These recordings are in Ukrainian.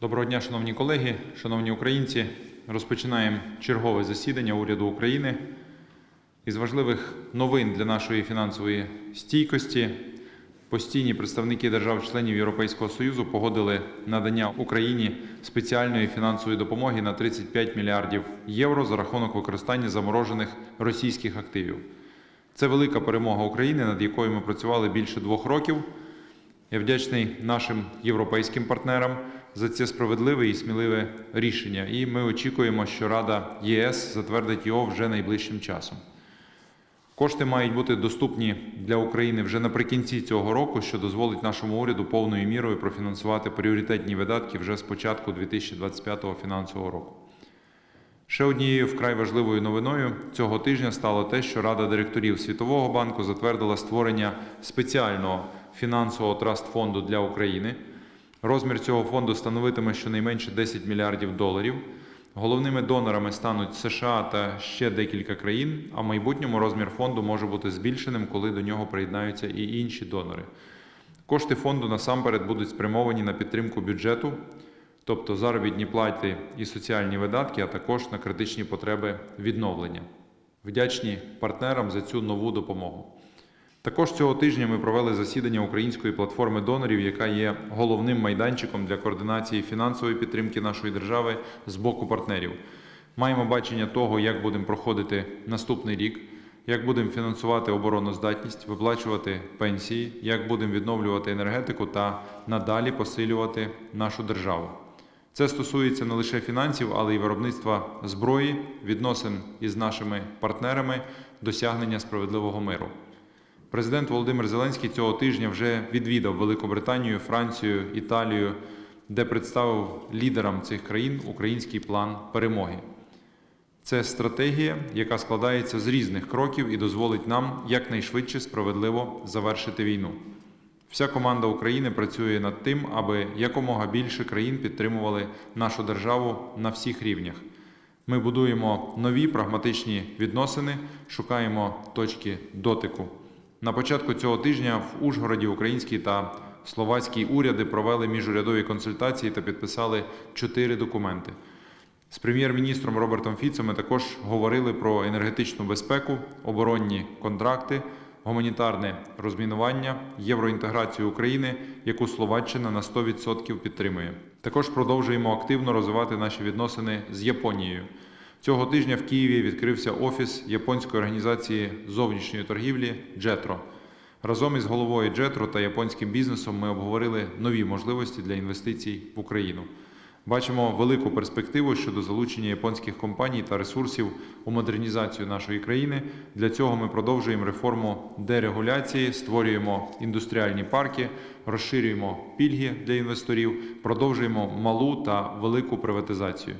Доброго дня, шановні колеги, шановні українці. Розпочинаємо чергове засідання уряду України. Із важливих новин для нашої фінансової стійкості постійні представники держав-членів Європейського Союзу погодили надання Україні спеціальної фінансової допомоги на 35 мільярдів євро за рахунок використання заморожених російських активів. Це велика перемога України, над якою ми працювали більше двох років. Я вдячний нашим європейським партнерам за це справедливе і сміливе рішення. І ми очікуємо, що Рада ЄС затвердить його вже найближчим часом. Кошти мають бути доступні для України вже наприкінці цього року, що дозволить нашому уряду повною мірою профінансувати пріоритетні видатки вже з початку 2025 фінансового року. Ще однією вкрай важливою новиною цього тижня стало те, що Рада директорів Світового банку затвердила створення спеціального фінансового траст-фонду для України. Розмір цього фонду становитиме щонайменше 10 мільярдів доларів. Головними донорами стануть США та ще декілька країн, а в майбутньому розмір фонду може бути збільшеним, коли до нього приєднаються і інші донори. Кошти фонду насамперед будуть спрямовані на підтримку бюджету, тобто заробітні плати і соціальні видатки, а також на критичні потреби відновлення. Вдячні партнерам за цю нову допомогу. Також цього тижня ми провели засідання української платформи донорів, яка є головним майданчиком для координації фінансової підтримки нашої держави з боку партнерів. Маємо бачення того, як будемо проходити наступний рік, як будемо фінансувати обороноздатність, виплачувати пенсії, як будемо відновлювати енергетику та надалі посилювати нашу державу. Це стосується не лише фінансів, але й виробництва зброї, відносин із нашими партнерами, досягнення справедливого миру. Президент Володимир Зеленський цього тижня вже відвідав Великобританію, Францію, Італію, де представив лідерам цих країн український план перемоги. Це стратегія, яка складається з різних кроків і дозволить нам якнайшвидше справедливо завершити війну. Вся команда України працює над тим, аби якомога більше країн підтримували нашу державу на всіх рівнях. Ми будуємо нові прагматичні відносини, шукаємо точки дотику. На початку цього тижня в Ужгороді український та словацький уряди провели міжурядові консультації та підписали чотири документи. З прем'єр-міністром Робертом Фіцем ми також говорили про енергетичну безпеку, оборонні контракти, гуманітарне розмінування, євроінтеграцію України, яку Словаччина на 100% підтримує. Також продовжуємо активно розвивати наші відносини з Японією. Цього тижня в Києві відкрився офіс японської організації зовнішньої торгівлі Джетро. Разом із головою Джетро та японським бізнесом ми обговорили нові можливості для інвестицій в Україну. Бачимо велику перспективу щодо залучення японських компаній та ресурсів у модернізацію нашої країни. Для цього ми продовжуємо реформу дерегуляції, створюємо індустріальні парки, розширюємо пільги для інвесторів, продовжуємо малу та велику приватизацію.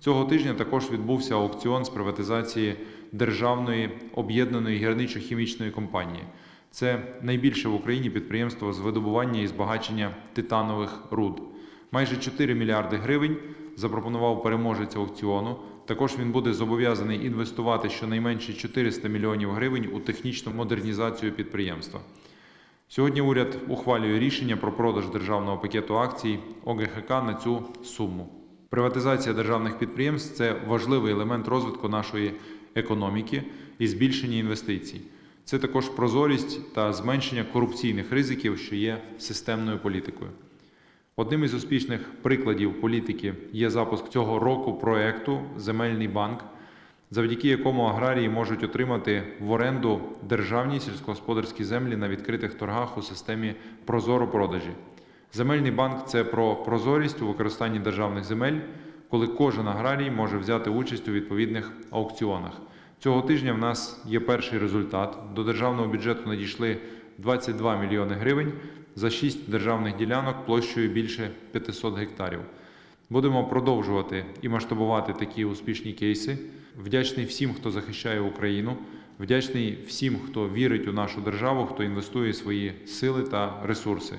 Цього тижня також відбувся аукціон з приватизації державної об'єднаної гірничо-хімічної компанії. Це найбільше в Україні підприємство з видобування і збагачення титанових руд. Майже 4 мільярди гривень запропонував переможець аукціону. Також він буде зобов'язаний інвестувати щонайменше 400 мільйонів гривень у технічну модернізацію підприємства. Сьогодні уряд ухвалює рішення про продаж державного пакету акцій ОГХК на цю суму. Приватизація державних підприємств це важливий елемент розвитку нашої економіки і збільшення інвестицій. Це також прозорість та зменшення корупційних ризиків, що є системною політикою. Одним із успішних прикладів політики є запуск цього року проекту Земельний банк, завдяки якому аграрії можуть отримати в оренду державні сільськогосподарські землі на відкритих торгах у системі Прозоро продажі. Земельний банк це про прозорість у використанні державних земель, коли кожен аграрій може взяти участь у відповідних аукціонах. Цього тижня в нас є перший результат. До державного бюджету надійшли 22 мільйони гривень за 6 державних ділянок площею більше 500 гектарів. Будемо продовжувати і масштабувати такі успішні кейси. Вдячний всім, хто захищає Україну. Вдячний всім, хто вірить у нашу державу, хто інвестує свої сили та ресурси.